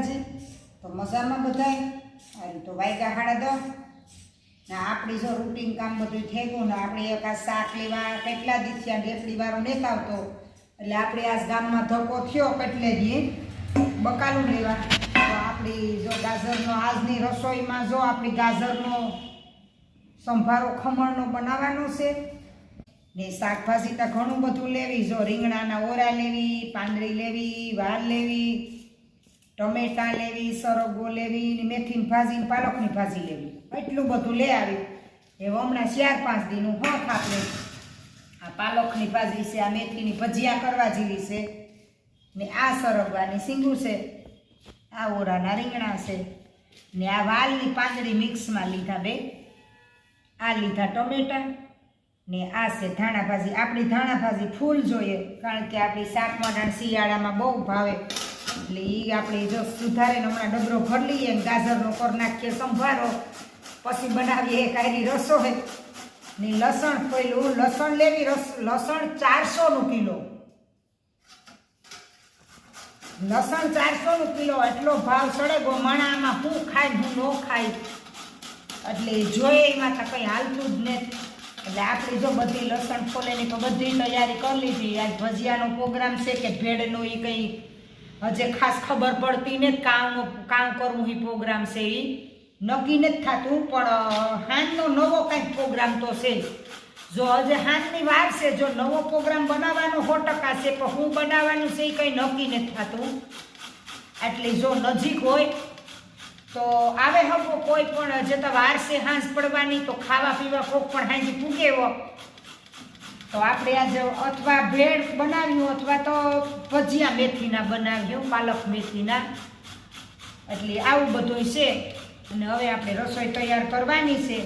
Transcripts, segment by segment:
માતાજી તો મજામાં બધાય? હારું, તો વાયગા હાડા દો. ને આપણી જો રૂટીન કામ બધું થઈ ગયું ને આપણે એક આ શાક લેવા કેટલા દિવસ થયા ડેપડી વાળો નેતા આવતો એટલે આપણે આ ગામમાં ધક્કો થયો કેટલે જઈએ બકાલું લેવા. તો આપણી જો ગાજરનો આજની રસોઈમાં જો આપણી ગાજરનો સંભારો ખમણનો બનાવવાનો છે. ને શાકભાજી તો ઘણું બધું લેવી. જો રીંગણાના ઓરા લેવી, પાંદરી લેવી, વાલ લેવી. ટમેટા લેવી સરગો લેવી મેથીની ભાજી પાલકની ભાજી લેવી. એટલું બધું લઈ આવી. એ હમણાં ચાર પાંચ દીનું હોખ આપણે આ પાલકની ભાજી છે, આ મેથીની ભજીયા કરવા જેવી છે. ને આ સરગવાની સીંગું છે. આ ઓરાના રીંગણા છે. ને આ વાલની પાંદડી મિક્સમાં લીધા બે. આ લીધા ટમેટા. ને આ છે ધાણા ભાજી. આપણી ધાણા ભાજી ફૂલ જોઈએ, કારણ કે આપણી શાકમાં શિયાળામાં બહુ ભાવે. એટલે એ આપણે જો સુધારે હમણાં ડબરો ભર લઈએ ગાજરનો કર નાખીએ, સંભારો. પછી બનાવીએ કાયરી રસોઈ ને લસણ પેલું લસણ લેવી, રસ, લસણ ચારસોનું કિલો. લસણ ચારસોનું કિલો, એટલો ભાવ સડે ગો માણામાં હું ખાય હું ન ખાય. એટલે જોઈએ, એમાં તો કંઈ હાલતું જ નથી. એટલે આપણે જો બધી લસણ ફોલેની તો બધી તૈયારી કરી લીધી. આજ ભજીયાનો પ્રોગ્રામ છે કે ભેળનો એ કંઈ હજે ખાસ ખબર પડતી ને કામ કામ કરવું એ પ્રોગ્રામ છે એ નક્કી નથી થતું, પણ હાનનો નવો કંઈક પ્રોગ્રામ તો છે જ. જો હજે હાનની વાર છે, જો નવો પ્રોગ્રામ બનાવવાનો સો ટકા છે, પણ હું બનાવવાનું છે એ કંઈ નક્કી નથી થતું. એટલે જો નજીક હોય, તો આવે હવો કોઈ પણ જતા વાર છે હાંસ પડવાની, તો ખાવા પીવા કોક પણ હાંજી પૂગેવો તો આપણે આજે અથવા ભેળ બનાવ્યું અથવા તો ભજીયા મેથીના બનાવ્યું, પાલક મેથીના. એટલે આવું બધું છે. અને હવે આપણે રસોઈ તૈયાર કરવાની છે.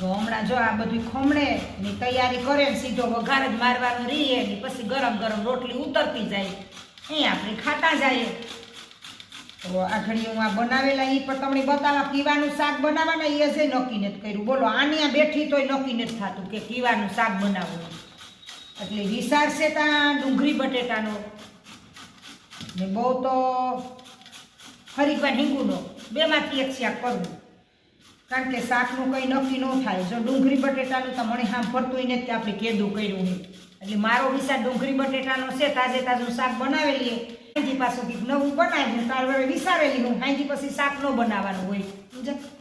તો હમણાં જો આ બધું ખમણે ની તૈયારી કરે સીધો વઘાર જ મારવાનો રહીએ પછી ગરમ ગરમ રોટલી ઉતરતી જાય. એ આપણે ખાતા જઈએ. તો આ આ બનાવેલા એ પણ તમને બતાવવા કીવાનું શાક બનાવવાના એ હશે નક્કી નથી કર્યું. બોલો, આની આ બેઠી તોય નક્કી નથી થતું કે કીવાનું શાક બનાવવું. એટલે વિચાર છે ત્યાં ડુંગળી બટેટાનો. ને બહુ તો હરીફા હિંગુનો. બેમાંથી એક શાક કરવું. કારણ કે શાકનું કંઈ નક્કી ન થાય. જો ડુંગળી બટેટાનું તો મને હામ ફરતું નથી આપણે કેદું કર્યું એટલે મારો વિચાર ડુંગળી બટેટાનો છે, તાજે તાજું શાક બનાવેલી હાંજી પાછું નવું બનાવ્યું તાર હવે વિસારેલી હું હાંજી પછી શાક ન બનાવવાનું હોય. સમજ્યા?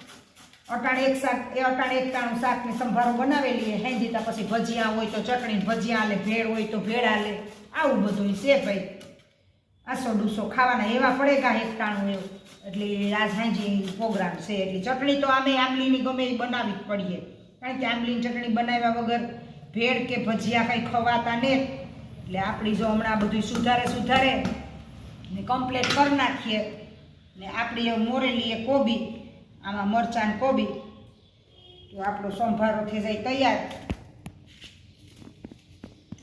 અટાણે એક શાક, એ અટાણે એક ટાણું શાક સંભારો બનાવેલી હાંજી તા પછી ભજીયા હોય તો ચટણી, ભજીયા આલે, ભેળ હોય તો ભેળ આલે. આવું બધું છે ભાઈ. આસો ડૂસો ખાવાના એવા પડેગા એક ટાણું એવું. એટલે આજ હાંજી પ્રોગ્રામ છે, એટલે ચટણી તો આમે આંબલીની ગમે એ બનાવી જ પડીએ. કારણ કે આંબલીની ચટણી બનાવ્યા વગર ભેળ કે ભજીયા કંઈ ખવાતા ને. એટલે આપણી જો હમણાં બધું સુધારે સુધારે ને કમ્પ્લેટ કરી નાખીએ. ને આપણી મોરેલીએ કોબી, આમાં મરચાં કોબી, તો આપણો સંભારો થઈ જાય તૈયાર.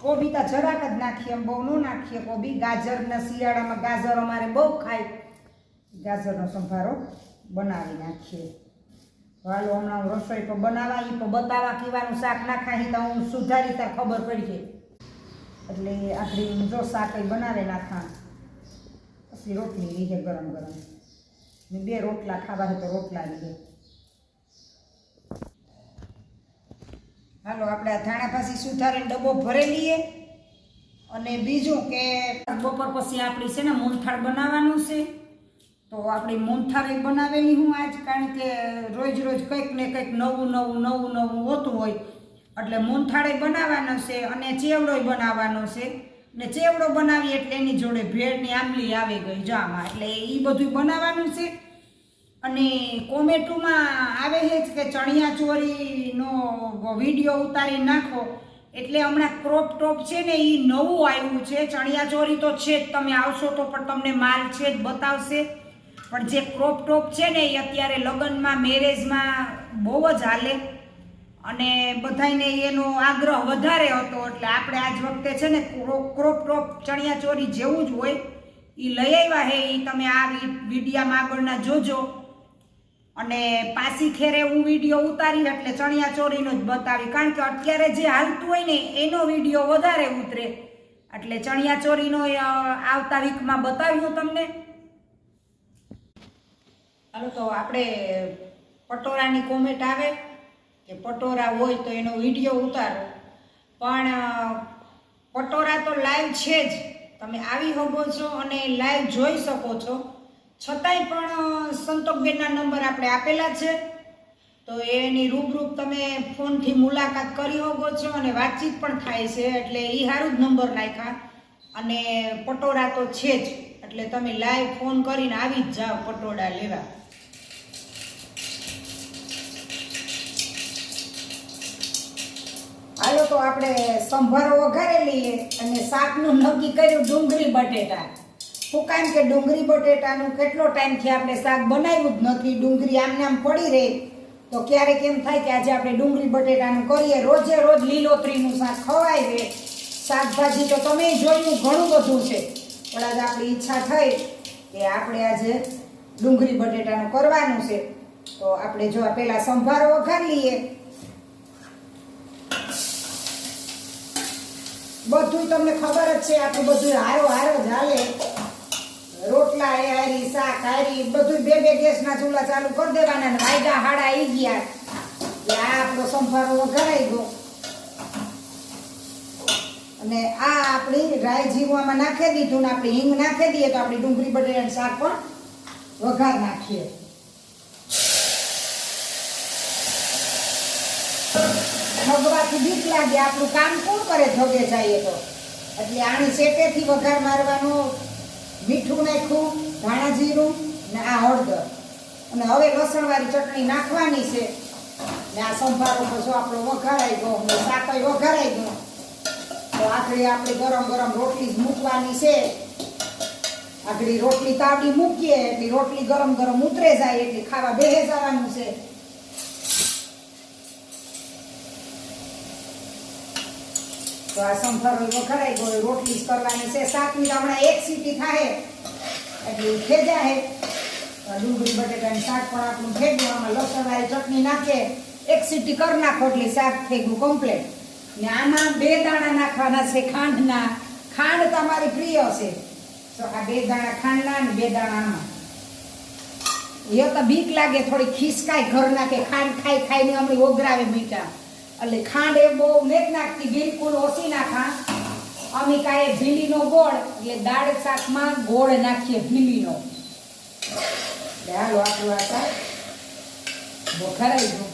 કોબી તો જરાક જ નાખીએ બહુ ન નાખીએ કોબી. ગાજરના શિયાળામાં ગાજર અમારે બહુ ખાય. ગાજરનો સંભારો બનાવી નાખીએ. હાલો, હમણાં હું રસોઈ પર બનાવવા એ તો બતાવવા કીવાનું શાક નાખાય, તો હું સુધારી ત્યાં ખબર પડી જાય. એટલે આપણી જો શાક બનાવે નાખા પછી રોટલી લીધે ગરમ ગરમ. ને બે રોટલા ખાવા હોય તો રોટલા લીધે હાલો, આપણે ધાણા ભાજી સુધારીને ડબ્બો ભરી લઈએ. અને બીજું કે બપોર પછી આપણી છે ને મૂંઠાળ બનાવવાનું છે. તો આપણી મૂંઠાળી બનાવેલી હું આજ, કારણ કે રોજ રોજ કંઈક ને કંઈક નવું નવું નવું નવું હોતું હોય. એટલે મૂંગફાળે બનાવવાનો છે અને ચેવડોય બનાવવાનો છે. ને ચેવડો બનાવી એટલે એની જોડે ભેળની આંબલી આવી ગઈ જામાં એટલે એ બધું બનાવવાનું છે. અને કોમેટુમાં આવે છે જ કે ચણિયા ચોરીનો વીડિયો ઉતારી નાખો. એટલે હમણાં ક્રોપ ટોપ છે ને એ નવું આવ્યું છે. ચણિયા ચોરી તો છે જ, તમે આવશો તો પણ તમને માલ છે જ બતાવશે. પણ જે ક્રોપ ટોપ છે ને એ અત્યારે લગ્નમાં મેરેજમાં બહુ જ હાલે. અને બધાને એનો આગ્રહ વધારે હતો, એટલે આપણે આજ વખતે છે ને ક્રોપ ક્રોપ ચણિયા ચોરી જેવું જ હોય એ લઈ આવ્યા હે એ તમે આ વિડીયામાં આગળના જોજો. અને પાછી ખેરે હું વીડિયો ઉતારી, એટલે ચણિયા ચોરીનો જ બતાવી. કારણ કે અત્યારે જે હાલતું હોય ને, એનો વીડિયો વધારે ઉતરે. એટલે ચણિયા ચોરીનો આવતા વીકમાં બતાવ્યું તમને. હાલો, તો આપણે પટોરાની કોમેન્ટ આવે. કે પટોરા હોય તો એનો વીડિયો ઉતારો. પણ પટોરા તો લાઈવ છે જ. તમે આવી શકો છો અને લાઈવ જોઈ શકો છો. છતાંય પણ સંતોકબેનના નંબર આપણે આપેલા છે. તો એની રૂબરૂપ તમે ફોનથી મુલાકાત કરી શકો છો અને વાતચીત પણ થાય છે. એટલે એ સારું જ નંબર નાખ્યા. અને પટોરા તો છે જ. એટલે તમે લાઈવ ફોન કરીને આવી જ જાઓ, પટોળા લેવા. હાલો તો આપણે સંભારો લઈએ અને શાકનું નક્કી કર્યું ડુંગળી બટેટા. શું કામ કે ડુંગળી બટેટાનું કેટલો ટાઈમથી આપણે શાક બનાવ્યું જ નથી, ડુંગળી આમને આમ પડી રહે. તો ક્યારેક એમ થાય કે આજે આપણે ડુંગળી બટેટાનું કરીએ, રોજે રોજ લીલોતરીનું શાક ખવાય છે. શાકભાજી તો તમે જોયું, ઘણું બધું છે. પણ આજે આપણી ઈચ્છા થઈ કે આપણે આજે ડુંગળી બટેટાનું કરવાનું છે. તો આપણે જો પહેલા સંભારો વઘારી લઈએ. બધું તમને ખબર જ છે આપણું બધું હારો હારો હાલે. રોટલા એ હારી, શાક હારી બધું બે બે ગેસના ચૂલા ચાલુ કરી દેવાના ને વાયદા હાડા આવી ગયા. એટલે આ આપણો સંભારો વઘારાઈ ગયો. અને આ આપણી રાય જીવવામાં નાખી દીધું ને આપણે હિંગ નાખી દઈએ તો આપણી ડુંગળી બટેટાનું શાક પણ વઘાર નાખીએ. ઠગવાથી બીક લાગે, આપણું કામ કોણ કરે ઠગે જાય તો? એટલે આની શેકેથી વઘાર મારવાનો, મીઠું નાખ્યું, ધાણા જીરું ને આ હળદર. અને હવે લસણવાળી ચટણી નાખવાની છે. ને આ સંભારો પછી આપણો વઘારાઈ ગયો ને શાકય વઘારાઈ ગયો. તો આખરી આપણે ગરમ ગરમ રોટલી જ મૂકવાની છે. આખરી રોટલી તાવડી મૂકીએ, એટલી રોટલી ગરમ ગરમ ઉતરે જાય, એટલે ખાવા બેહે જવાનું છે. તો આ સંભારો વખરાઈ ગયો રોટલી જ કરવાની છે. શાકની તો હમણાં એક સીટી થાય એટલે ખેજા હે ડુંગળી બટેટાની શાક પણ આપણું ગયું આમાં લસણવાળી ચટણી નાખે. એક સીટી કરી નાખો એટલે શાક થઈ ગયું કમ્પ્લેટ ને આમાં બે દાણા નાખવાના છે ખાંડના. ખાંડ તમારી પ્રિય છે. તો આ બે દાણા ખાંડના ને બે દાણામાં એ તો બીક લાગે, થોડી ખિસકાય ઘરના કે ખાંડ ખાઈ ખાઈને હમણાં ઓગરાવે મીઠા. એટલે ખાંડ એ બહુ મેં નાખતી બિલકુલ ઓછી નાખા. અમે કાંઈ ભીલીનો ગોળ એટલે દાળ શાકમાં ગોળ નાખીએ ભીલીનો હાલો આપણું આ શાક વઘારાઈ ગયું.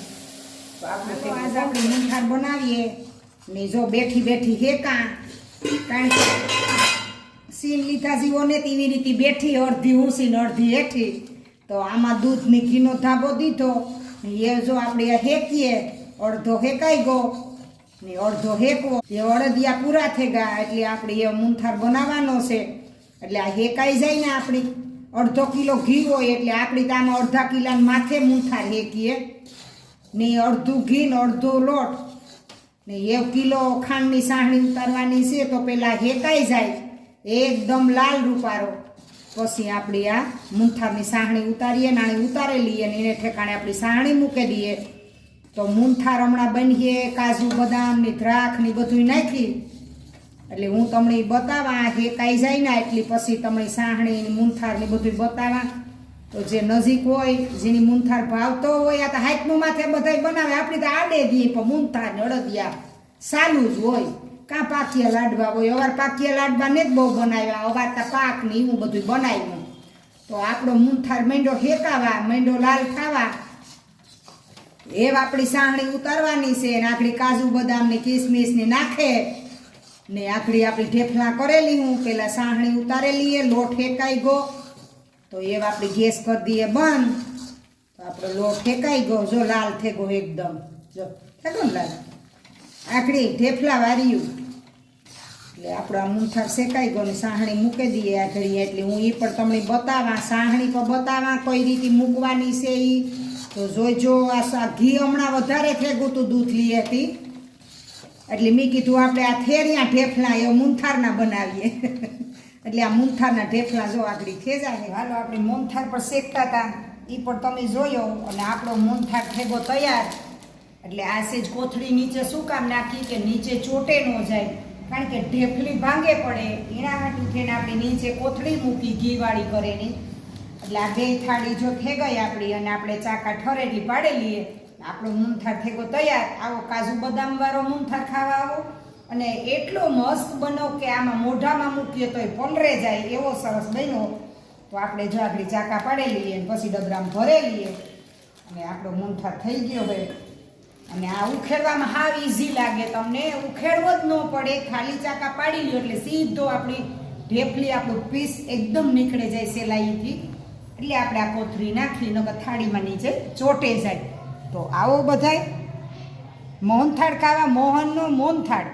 તો આપણે આજ આપણે મીઠાણ બનાવીએ. ને જો બેઠી બેઠી હેકા કારણ કે સીમ લીધા જીવો ને તેવી રીતે બેઠી અડધી ઊંસી અડધી હેઠી. તો આમાં દૂધ ને ઘીનો ધાબો દીધો. એ જો આપણે હેકીએ અડધો હેકાઈ ગયો ને અડધો હેકવો એ અડદિયા પૂરા થઈ ગયા એટલે આપણે એ મૂંથાર બનાવવાનો છે. એટલે આ હેકાઈ જાય ને આપણી. અડધો કિલો ઘી હોય, એટલે આપણી તો આમાં અડધા કિલાને માથે મૂંથાર હેકીએ. ને અડધું ઘી ને અડધો લોટ. ને એક કિલો ખાંડની સાહણી ઉતારવાની છે, તો પેલા હેકાઈ જાય. એકદમ લાલ રૂપારો. પછી આપણી આ મૂંથારની સાહણી ઉતારીએ ને આણી ઉતારેલી અને એને ઠેકાણે આપણી સાહણી મૂકી દઈએ. તો મૂંથાર હમણાં બનીએ, કાજુ, બદામ, ને દ્રાક્ષ ને બધું નાખી. એટલે હું તમને બતાવા હેકાઈ જાય ને, એટલી પછી તમને સાહણી ને મૂંથાર ને બધું બતાવા. તો જે નજીક હોય, જેની મૂંઠાર ભાવતો હોય, આ તો હાથનું માથે બધાય બનાવે. આપણે તો આડે દઈએ પણ મૂંઠાર ને અડદિયા. સાલું જ હોય. કાં પાકિયા લાડવા હોય? અવાર પાકિયા લાડવા ને જ બહુ બનાવ્યા. અવાર તો પાક ને એવું બધું બનાવ્યું. તો આપણો મૂંઠાર મેંડો હેકાવા મેંડો લાલ ખાવા. એવ આપણી સાહણી ઉતારવાની છે ને આખડી કાજુ બદામ ને કિસમિસ ને નાખે ને આખડી આપણી ઢેફલા કરેલી હું, પેલા સાહણી ઉતારેલી એ લોટ ફેંકાઈ ગયો. તો એ આપણી ગેસ કરી દઈએ બંધ. તો આપણો લોટ ફેંકાઈ ગયો, જો લાલ થેગો એકદમ. જો, થયો ને લાલ? આખડી ઢેફલા વાર્યું. એટલે આપણો આ મૂંથાર શેકાઈ ગયો ને સાહણી મૂકી દઈએ આખડી એટલે હું એ પણ તમને બતાવા, સાહણી પણ બતાવા કઈ રીતે મૂકવાની છે એ તો જોઈજો આ ઘી હમણાં વધારે થેગું તું દૂધ લઈ હતી એટલે મેં કીધું આપણે આ થેરિયા ઢેફલા એ મૂંથારના બનાવીએ. એટલે આ મૂંથારના ઢેફલા જો આગળ ખેજાય હાલો આપણે મૂંથાર પર શેકતા હતા એ પણ તમે જોયો અને આપણો મૂંથાર થેગો તૈયાર. એટલે આ સેજ કોથળી નીચે શું કામ નાખી કે નીચે ચોટે ન જાય. કારણ કે ઢેફલી ભાંગે પડે. એના હાટું થઈને આપણે નીચે કોથળી મૂકી ઘીવાળી કરેલી. એટલે આ બે થાળી જો થઈ ગઈ આપણી અને આપણે ચાકા ઠરેલી પાડેલી આપણો મૂંથાર થેગો તૈયાર. આવો કાજુ બદામ વાળો મૂંથાર ખાવા આવો. અને એટલો મસ્ત બનો કે આમાં મોઢામાં મૂકીએ તોય પલરે જાય એવો સરસ બન્યો. તો આપણે જો આપણી ચાકા પાડેલી અને પછી ડબરામાં લઈએ અને આપણો મૂંઠાર થઈ ગયો હોય અને આ ઉખેડવામાં હાવ ઈઝી લાગે તમને. ઉખેડવો જ ન પડે. ખાલી ચાકા પાડી લ્યો એટલે સીધો આપણી ઢેફલી આપણું પીસ એકદમ નીકળે જાય સેલાઈથી. એટલે આપણે આ કોથળી નાખી નકર થાળીમાં નીચે ચોટે જાય. તો આવો બધાય. મોહનથાળ ખાવા, મોહનનો મોહનથાળ.